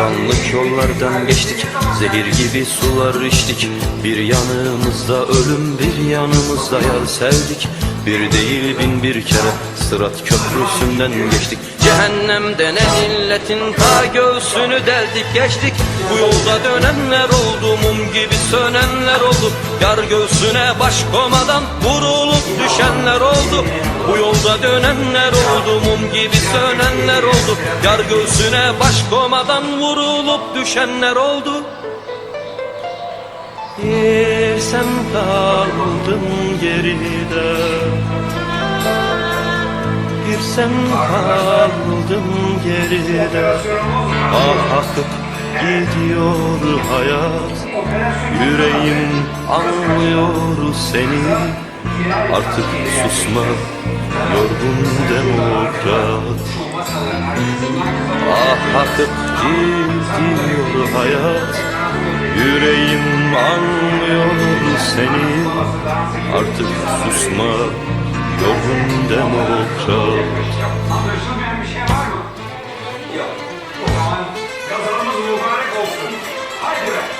Karanlık yollardan geçtik Zehir gibi sular içtik. Bir yanımızda ölüm bir yanımızda yar sevdik Bir değil bin bir kere. Sırat köprüsünden geçtik. Cehennemde ne illetin ta göğsünü deldik geçtik. Bu yolda dönenler oldu mum gibi sönenler oldu. Yar göğsüne baş vurulup düşenler oldu. Bu yolda dönenler oldu mum gibi sönenler oldu. Yar göğsüne baş vurulup düşenler oldu. Bir sen kaldın geride. Bir sen kaldın geride. Ah akıp gidiyor hayat. Yüreğim anlıyor seni. Artık susma yorgun demokrat. Ah akıp gidiyor hayat Yüreğim anlıyor seni Artık susma yorgun demokrat Anlaşılmayan bir şey var mı? Yok. O zaman mübarek olsun. Haydi be.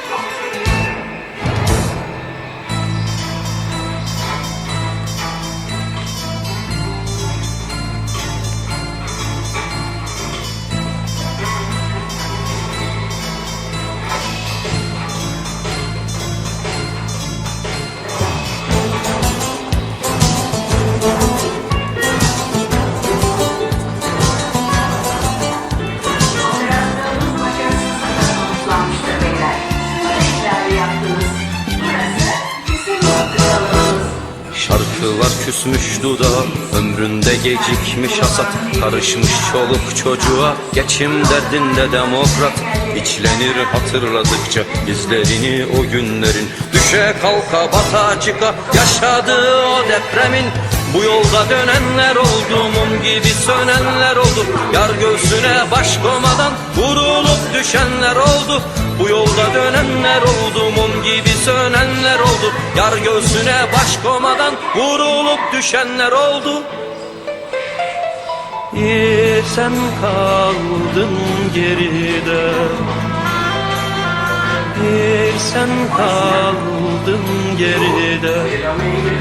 Küsmüş dudağa Ömründe gecikmiş hasat Karışmış çoluk çocuğa. Geçim derdinde demokrat İçlenir hatırladıkça izlerini o günlerin. Düşe kalka bata çıka Yaşadığı o depremin bu yolda dönenler oldu Mum gibi sönenler oldu. Yar göğsüne baş komadan Vurulup düşenler oldu. Bu yolda dönenler oldu Mum gibi sönenler oldu. Yar göğsüne baş komadan Vurulup düşenler oldu. Bir sen kaldın geride. Bir sen kaldın geride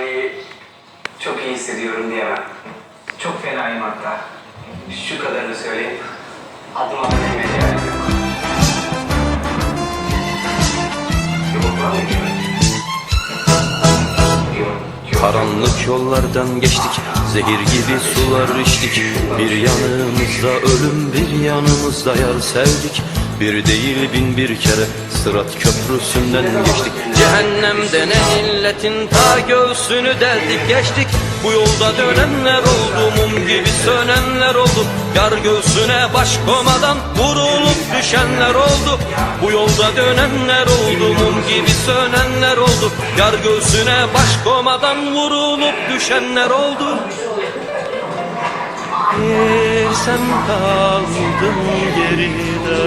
Yani çok iyi hissediyorum diyemem. Çok fenayım hatta. Şu kadarını söyleyeyim. Adım adım. Yok. Karanlık yollardan geçtik Zehir gibi sular içtik Bir yanımızda ölüm bir yanımızda yar sevdik Bir değil bin bir kere. Sırat köprüsünden geçtik. Cehennemde ne illetin ta göğsünü deldik geçtik. Bu yolda dönenler oldu mum gibi sönenler oldu. Yar göğsüne baş vurulup düşenler oldu. Bu yolda dönenler oldu mum gibi sönenler oldu. Yar göğsüne baş vurulup düşenler oldu. Bir sen kaldın geride.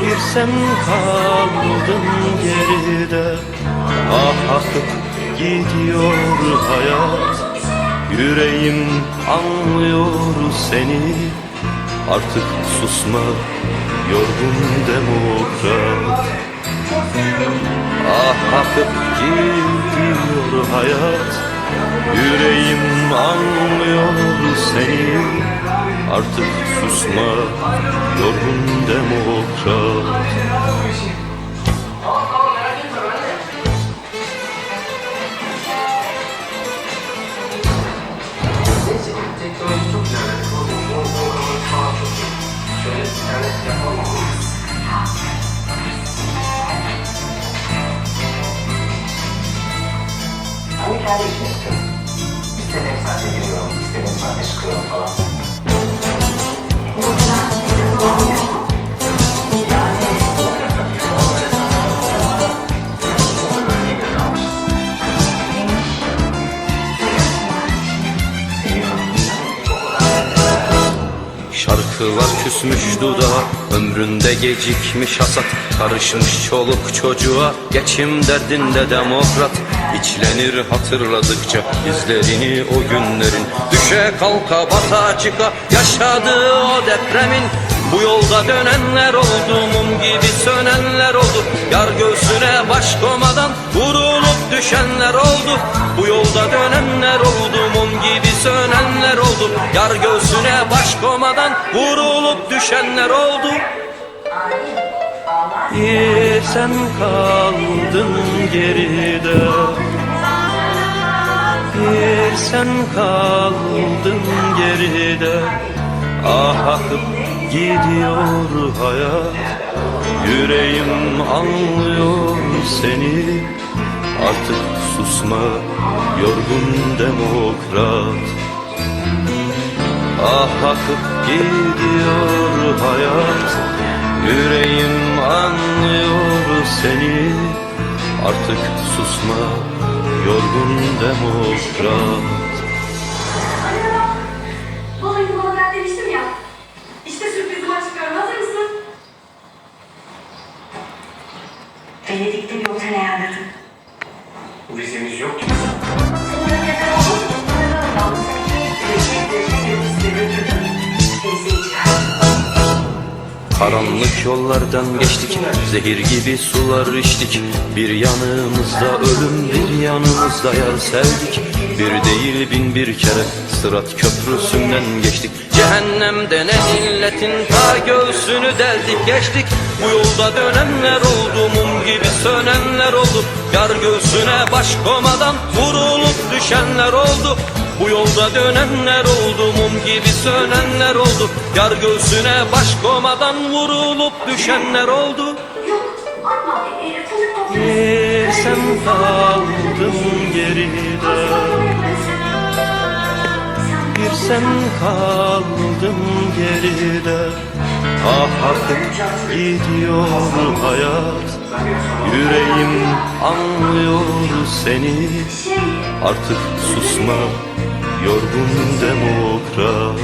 Bir sen kaldın geride. Ah akıp gidiyor hayat. Yüreğim anlıyor seni. Artık susma yorgun demokrat. Ah akıp gidiyor hayat Yüreğim anlıyor seni. Artık susma yorgun demokrat Şarkılar küsmüş dudağa Ömründe gecikmiş hasat. Karışmış çoluk çocuğa Geçim derdinde demokrat. İçlenir hatırladıkça izlerini o günlerin. Düşe kalka bata çıka Yaşadığı o depremin. Bu yolda dönenler oldu Mum gibi sönenler oldu. Yar göğsüne baş komadan Vurulup düşenler oldu. Bu yolda dönenler oldu sönenler oldu. Yar göğsüne baş komadan Vurulup düşenler oldu. Bir sen kaldın geride. Bir sen kaldın geride. Ah akıp gidiyor hayat. Yüreğim anlıyor seni Artık susma yorgun demokrat. Ah akıp gidiyor hayat Yüreğim anlıyor seni. Artık susma yorgun demokrat. Balayını bana ben götürdüm. Teyzeyi çıkardım. Karanlık yollardan geçtik Zehir gibi sular içtik Bir yanımızda ölüm bir yanımızda yar sevdik Bir değil bin bir kere Sırat köprüsünden geçtik. Cehennemde ne illetin ta göğsünü deldik geçtik. Bu yolda dönenler oldu Mum gibi sönenler oldu. Yar göğsüne baş komadan Vurulup düşenler oldu. Bu yolda dönenler oldu Mum gibi sönenler oldu. Yar göğsüne baş komadan Vurulup düşenler oldu. Yok atma. Sen kaldın geride. Bir sen kaldın geride. Ah akıp gidiyor hayat. Yüreğim anlıyor seni. Artık susma yorgun demokrat.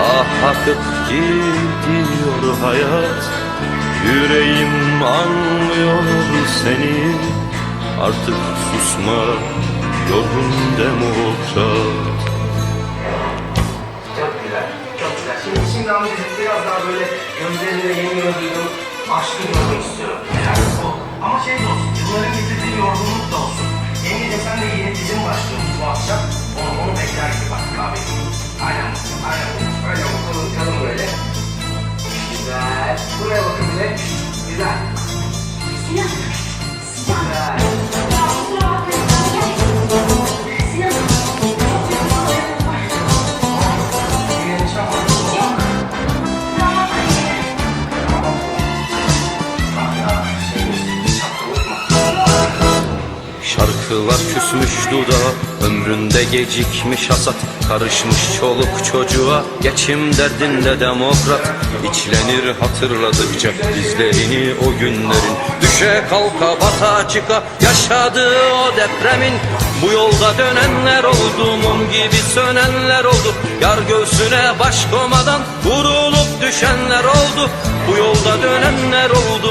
Ah akıp gidiyor hayat Yüreğim anlıyor seni Artık susma yorgun demokrat Çok güzel. Çok güzel. Şimdi, şimdi amcacık biraz daha böyle gözlerinde yeni yeni duydum. Aşkı küsmüş dudağa Ömründe gecikmiş hasat. Karışmış çoluk çocuğa Geçim derdinde demokrat. İçlenir hatırladıkça izlerini o günlerin. Düşe kalka bata çıka Yaşadığı o depremin. Bu yolda dönenler oldu Mum gibi sönenler oldu. Yar göğsüne baş komadan Vurulup düşenler oldu. Bu yolda dönenler oldu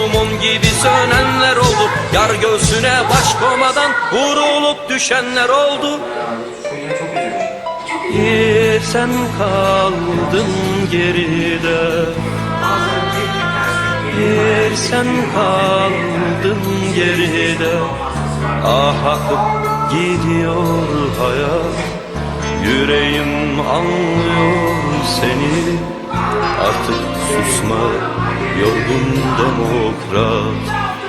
Yar göğsüne baş komadan Vurulup düşenler oldu. Bir sen kaldın geride. Bir sen kaldın geride. Ah akıp gidiyor hayat. Yüreğim anlıyor seni. Artık susma yorgun demokrat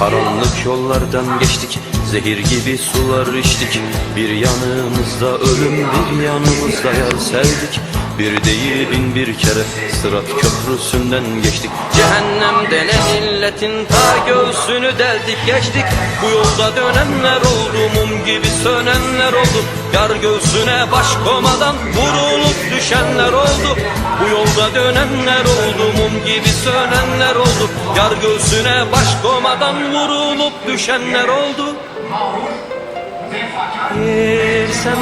Karanlık yollardan geçtik Zehir gibi sular içtik. Bir yanımızda ölüm bir yanımızda yar sevdik. Bir değil bin bir kere Sırat köprüsünden geçtik. Cehennem denen illetin ta göğsünü deldik geçtik. Bu yolda dönenler oldu mum gibi sönenler oldu. Yar göğsüne baş komadan vurulup düşenler oldu. Bu yolda dönenler oldu mum gibi sönenler oldu. Yar göğsüne baş komadan vurulup düşenler oldu. Bir sen